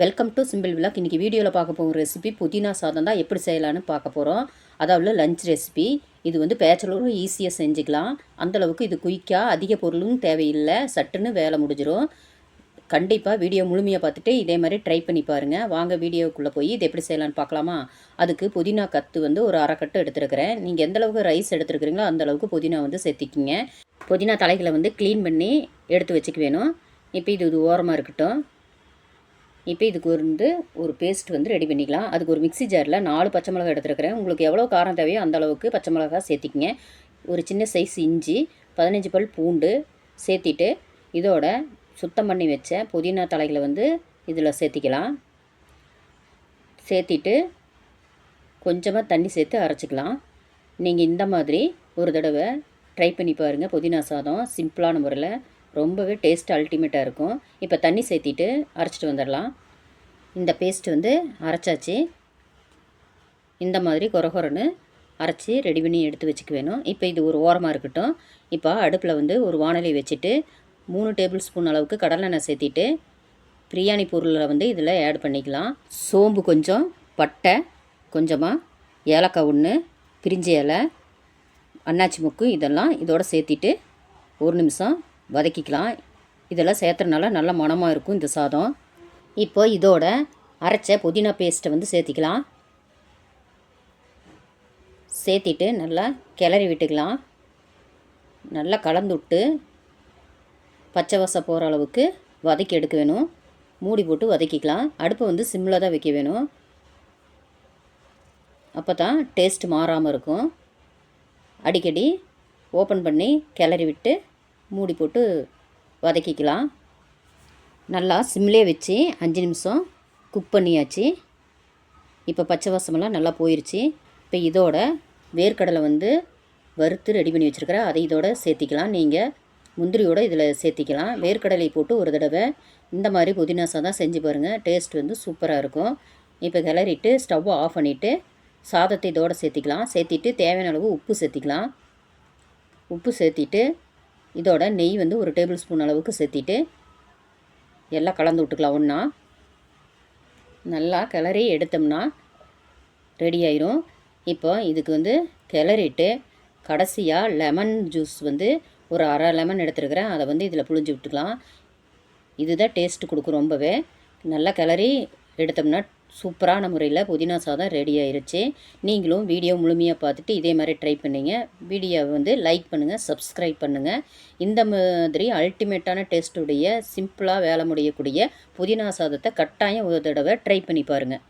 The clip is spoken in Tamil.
வெல்கம் டு சிம்பிள் விளாக் இன்றைக்கி வீடியோவில் பார்க்க போகிற ரெசிபி புதினா சாதம் தான் எப்படி செய்யலான்னு பார்க்க போகிறோம் அதாவது லஞ்ச் ரெசிபி இது வந்து பேச்சலரும் ஈஸியாக செஞ்சுக்கலாம். அந்தளவுக்கு இது குயிக்காக அதிக பொருளும் தேவையில்லை. சட்டுன்னு வேலை முடிஞ்சிடும் கண்டிப்பாக வீடியோ முழுமையாக பார்த்துட்டு இதே மாதிரி ட்ரை பண்ணி பாருங்கள் வாங்க வீடியோக்குள்ளே போய் இது எப்படி செய்யலான்னு பார்க்கலாமா? அதுக்கு புதினா கத்து வந்து ஒரு அரைக்கட்டு எடுத்துருக்கிறேன். நீங்கள் எந்தளவுக்கு ரைஸ் எடுத்துருக்குறீங்களோ அந்தளவுக்கு புதினா வந்து சேர்த்திக்கிங்க. புதினா தலைகளை வந்து க்ளீன் பண்ணி எடுத்து வச்சுக்க வேணும். இப்போ இது இது ஓரமாக இருக்கட்டும். இப்போ இதுக்கு வந்து ஒரு பேஸ்ட் வந்து ரெடி பண்ணிக்கலாம். அதுக்கு ஒரு மிக்ஸி ஜாரில் நாலு பச்சை மிளகா எடுத்துருக்கிறேன். உங்களுக்கு எவ்வளோ காரம் தேவையோ அந்த அளவுக்கு பச்சை மிளகா சேர்த்திக்கிங்க. ஒரு சின்ன சைஸ் இஞ்சி பதினஞ்சு பல் பூண்டு சேர்த்திட்டு இதோட சுத்தம் பண்ணி வச்ச புதினா தலைகளை வந்து இதில் சேர்த்திக்கலாம். சேர்த்திட்டு கொஞ்சமாக தண்ணி சேர்த்து அரைச்சிக்கலாம். நீங்கள் இந்த மாதிரி ஒரு தடவை ட்ரை பண்ணி பாருங்கள் புதினா சாதம். சிம்பிளான முறையில் ரொம்பவே டேஸ்ட் அல்டிமேட்டாக இருக்கும். இப்போ தண்ணி சேர்த்திட்டு அரைச்சிட்டு வந்துடலாம். இந்த பேஸ்ட் வந்து அரைச்சாச்சு. இந்த மாதிரி கொரகொரன்னு அரைச்சி ரெடி பண்ணி எடுத்து வச்சுக்க வேணும். இப்போ இது ஒரு ஓரமாக இருக்கட்டும். இப்போ அடுப்பில் வந்து ஒரு வானொலி வச்சுட்டு மூணு டேபிள் ஸ்பூன் அளவுக்கு கடலெண்ணெய் சேர்த்திட்டு பிரியாணி பொருளை வந்து இதில் ஆட் பண்ணிக்கலாம். சோம்பு கொஞ்சம் பட்டை கொஞ்சமாக ஏலக்காய் ஒன்று பிரிஞ்சி இலை அன்னாச்சி முக்கு இதெல்லாம் இதோட சேர்த்திட்டு ஒரு நிமிஷம் வதக்கிக்கலாம். இதெல்லாம் சேர்த்துறனால நல்ல மணமாக இருக்கும் இந்த சாதம். இப்போ இதோட அரைச்ச புதினா பேஸ்ட்டை வந்து சேர்த்திக்கலாம். சேர்த்திட்டு நல்லா கிளறி விட்டுக்கலாம். நல்லா கலந்து விட்டு பச்சை வசம் போகிற அளவுக்கு வதக்கி எடுக்க வேணும். மூடி போட்டு வதக்கிக்கலாம். அடுப்பை வந்து சிம்மில் தான் வைக்க வேணும். அப்போ தான் டேஸ்ட் மாறாமல் இருக்கும். அடிக்கடி ஓப்பன் பண்ணி கிளறி விட்டு மூடி போட்டு வதக்கிக்கலாம். நல்லா சிம்லே வச்சு அஞ்சு நிமிஷம் குக் பண்ணியாச்சு. இப்போ பச்சை வாசமெல்லாம் நல்லா போயிடுச்சு இப்போ இதோட வேர்க்கடலை வந்து வறுத்து ரெடி பண்ணி வச்சுருக்கிறேன். அதை இதோட சேர்த்திக்கலாம். நீங்கள் முந்திரியோடு இதில் சேர்த்திக்கலாம். வேர்க்கடலை போட்டு ஒரு தடவை இந்த மாதிரி புதினா சாதம் செஞ்சு பாருங்கள் டேஸ்ட் வந்து சூப்பராக இருக்கும். இப்போ கிளறிட்டு ஸ்டவ்வை ஆஃப் பண்ணிவிட்டு சாதத்தை இதோட சேர்த்திக்கலாம். சேர்த்திட்டு தேவையான அளவு உப்பு சேர்த்திக்கலாம். உப்பு சேர்த்திட்டு இதோட நெய் வந்து ஒரு டேபிள் ஸ்பூன் அளவுக்கு சேர்த்திட்டு எல்லாம் கலந்து விட்டுக்கலாம் ஒன்றா நல்லா கிளறி எடுத்தோம்னா ரெடி ஆயிரும். இப்போ இதுக்கு வந்து கிளறிட்டு கடைசியாக லெமன் ஜூஸ் வந்து ஒரு அரை லெமன் எடுத்துருக்கிறேன். அதை வந்து இதில் புழிஞ்சு விட்டுக்கலாம். இதுதான் டேஸ்ட்டு கொடுக்கும் ரொம்பவே. நல்லா கிளறி எடுத்தோம்னா சூப்பரான முறையில் புதினா சாதம் ரெடி ஆயிருச்சு. நீங்களும் வீடியோ முழுமையாக பார்த்துட்டு இதே மாதிரி ட்ரை பண்ணிங்க. வீடியோவை வந்து லைக் பண்ணுங்கள் சப்ஸ்கிரைப் பண்ணுங்கள் இந்த மாதிரி அல்டிமேட்டான டேஸ்ட்டுடைய சிம்பிளாக வேலை முடியக்கூடிய புதினா சாதத்தை கட்டாயம் ஒரு தடவை ட்ரை பண்ணி பாருங்கள்